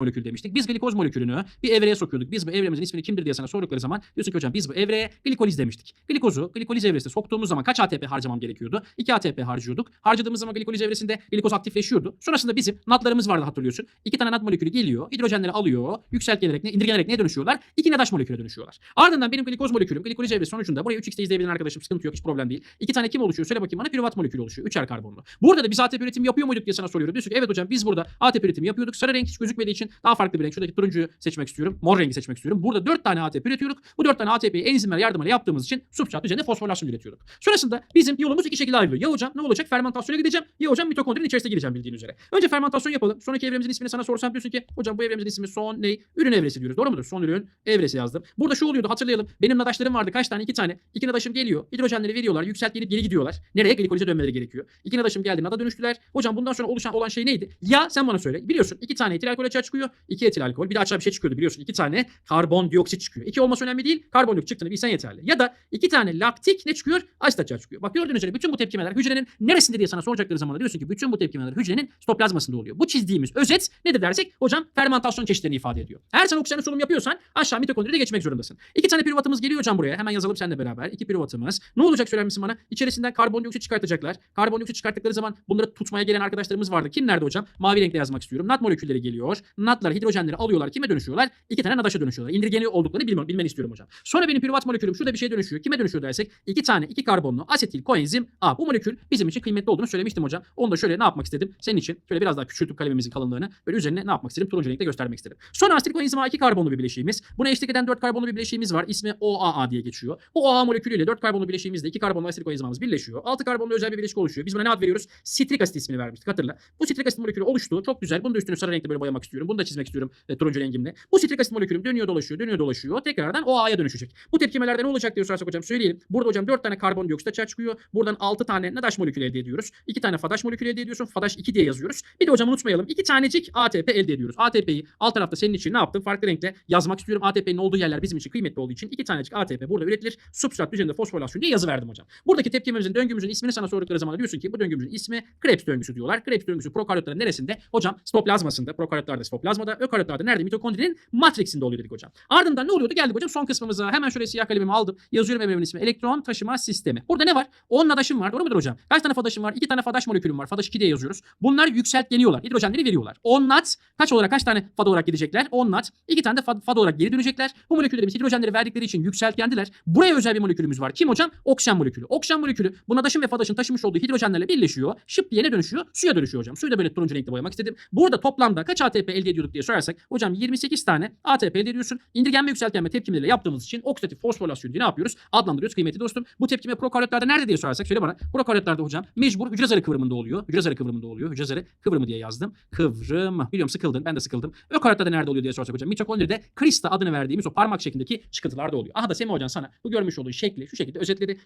molekül demiştik. Biz glikoz molekülünü bir evreye sokuyorduk. Biz bu evremizin ismini kimdir diye sana sordukları zaman diyorsun ki hocam biz bu evreye glikoliz demiştik. Glikozu glikoliz evresine soktuğumuz zaman kaç ATP harcamam gerekiyordu? 2 ATP harcıyorduk. Harcadığımız zaman glikoliz evresinde glikoz aktifleşiyordu. Sonrasında bizim natlarımız vardı hatırlıyorsun. İki tane nat molekülü geliyor. Hidrojenleri alıyor. Yükseltilerek, ne, indirgenerek neye dönüşüyorlar? İki NADH moleküle dönüşüyorlar. Ardından benim glikoz molekülüm glikoliz evresi sonucunda buraya 3x izleyebilen arkadaşım sıkıntı yok hiç problem değil. İki tane kim oluşuyor? Söyle bakayım bana piruvat molekülü oluşuyor. Üçer karbonlu. Burada da biz ATP üretimi yapıyor muyduk diye sana soruyorum. Diyorsun ki evet hocam biz burada ATP üretimi yapıyorduk. Sarı renk hiç gözükmediği için daha farklı bir renk. Şuradaki turuncuyu seçmek istiyorum. Mor rengi seçmek istiyorum. Burada 4 tane ATP üretiyorduk. Bu 4 tane ATP'yi enzimler yardımıyla yaptığımız için substrat üzerinde fosforilasyon üretiyorduk. Sonrasında bizim yolumuz iki şekilde ayrılıyor. Ya hocam ne olacak? Fermentasyona gideceğim. Ya hocam mitokondrinin içerisine gireceğim bildiğin üzere. Önce fermentasyon yapalım. Sonraki evremizin ismini sana sorsam diyorsun ki hocam bu evremizin ismi son ne? Ürün evresi diyoruz. Doğru mudur? Son ürün evresi yazdım. Burada şu oluyordu hatırlayalım. Benim nadaşlarım vardı. Kaç tane? İki tane. İki nadaşım geliyor. Hidrojenleri veriyorlar. Yükselt gelip geri gidiyorlar. Nereye? Glikolize dönmeleri gerekiyor. İki nadaşım geldi. Nada dönüştüler. Hocam bundan sonra oluşan olan şey neydi? Ya sen bana söyle. Biliyorsun iki tane etil alkol açığa çıkıyor. İki etil alkol. Bir de açığa bir şey çıkıyordu biliyorsun. İki tane karbondioksit çıkıyor. İki olması önemli değil. Karbondioksit çıktığını bilsen yeterli. Ya da iki tane laktik ne çıkıyor? Asit açığa çıkıyor. Bak gördüğünüz üzere bütün bu tepkimeler hücrenin neresinde diye sana soracakları zaman diyorsun ki bütün bu tepkimeler hücrenin stoplazmasında oluyor. Bu çizdiğimiz özet nedir dersek hocam fermentasyon çeşitlerini ifade ediyor. Eğer sen oksijenli solunum yapıyorsan aşağı mitokondride geçmek zorundasın. İki tane piruvatımız geliyor hocam buraya. Hemen yazalım seninle beraber. İki piruvatımız. Ne olacak söyler misin bana? İçerisinden karbondioksit çıkartacaklar. Karbondioksit çıkarttıkları zaman bunları tutmaya gelen arkadaşlarımız vardı. Kim nerede hocam? Mavi renkle yazmak istiyorum. Nat molekülleri geliyor. Natlar hidrojenleri alıyorlar. Kime dönüşüyorlar? İki tane nadaşa dönüşüyorlar. İndirgeni olduklarını bilmem, bilmeni istiyorum hocam. Sonra benim piruvat molekülüm şurada bir şey dönüşüyor. Kime dönüşüyor dersek iki tane iki karbonlu asetil koenzim A. Bu molekül bizim için kıymetli olduğunu söylemiştim hocam. Onu da şöyle ne yapmak istedim? Senin için şöyle biraz daha küçültüp kalemimizin kalınlığını böyle üzerine ne yapmak istedim? Turuncu renkle göstermek istedim. Sonra asetil koenzim A iki karbonlu bir bileşiğimiz. Buna eşlik eden dört karbonlu bir bileşiğimiz var. İsmi OAA diye geçiyor. Bu OAA molekülüyle dört karbonlu bileşiğimizle iki karbonlu asetil koenzimimiz birleşiyor. Altı karbonlu özel bir bileşik oluşuyor. Biz buna ne ad veriyoruz? Sitrik asit ismini vermiştik hatırla. Bu sitrik asit molekülü oluştu. Çok güzel. Bunu da üstünü sarı renkle böyle boyamak istiyorum. Bunu da çizmek istiyorum e, turuncu rengimle. Bu sitrik asit molekülüm dönüyor dolaşıyor, dönüyor dolaşıyor. Tekrardan OA'ya dönüşecek. Bu tepkimelerde ne olacak diye sorarsak hocam söyleyelim. Burada hocam 4 tane karbondioksit açığa çıkıyor. Buradan 6 tane nadaş molekülü elde ediyoruz. 2 tane fadaş molekülü elde ediyorsun. Fadaş 2 diye yazıyoruz. Bir de hocam unutmayalım. 2 tanecik ATP elde ediyoruz. ATP'yi alt tarafta senin için ne yaptım? Farklı renkle yazmak istiyorum. ATP'nin olduğu yerler bizim için kıymetli olduğu için 2 tanecik ATP burada üretilir. Substrat üzerinde fosforilasyon diye yazı verdim hocam. Buradaki tepkimemizin döngümüzün ismini sana sordukları zaman diyorsun ki bu döngümüzün ismi Krebs döngüsü diyorlar. Krebs döngüsü prokaryotların neresinde? Hocam stoplazmasında. Prokaryotlarda stoplazmada. Ökaryotlarda nerede? Mitokondrinin matriksinde oluyor dedik hocam. Ardından ne oluyordu? Geldik hocam son kısmımıza. Hemen şöyle siyah kalemimi aldım. Yazıyorum evremin ismi. Elektron taşıma sistemi. Burada ne var? 10 nadaşım var. Doğru mudur hocam? Kaç tane fadaşım var? 2 tane fadaş molekülüm var. Fadaş 2 diye yazıyoruz. Bunlar yükseltleniyorlar. Hidrojenleri veriyorlar. 10 nat kaç olarak kaç tane fad olarak gidecekler? 10 nat. 2 tane de fad, fad olarak geri dönecekler. Bu moleküllerimiz hidrojenleri verdikleri için yükseltgendiler. Buraya özel bir molekülümüz var. Kim hocam? Oksijen molekülü. Oksijen molekülü bu nadaşın ve fadaşın taşımış olduğu hidrojenlerle birleşiyor. Şıp diye ne dönüşüyor? Suya dönüşüyor hocam. Suyu da böyle turuncu renkle boyamak istedim. Burada toplamda kaç ATP elde ediyorduk diye sorarsak hocam 28 tane ATP elde ediyorsun. İndirgenme yükseltgenme tepkimeleriyle yaptığımız için oksidatif fosforilasyon diye ne yapıyoruz? Adlandırıyoruz kıymetli dostum. Bu tepkime prokaryotlerde nerede diye sorarsak söyle bana. Prokaryotlerde hocam mecbur hücre zarı kıvrımında oluyor. Hücre zarı kıvrımında oluyor. Hücre zarı kıvrımı diye yazdım. Kıvrım. Biliyorum sıkıldın. Ben de sıkıldım. Ökaryotlerde nerede oluyor diye sorarsak hocam. Mitokondride krista adını verdiğimiz o parmak şeklindeki çıkıntılarda oluyor. Aha da Semih Hocan sana bu görmüş olduğu şekli şu şekilde özetledi.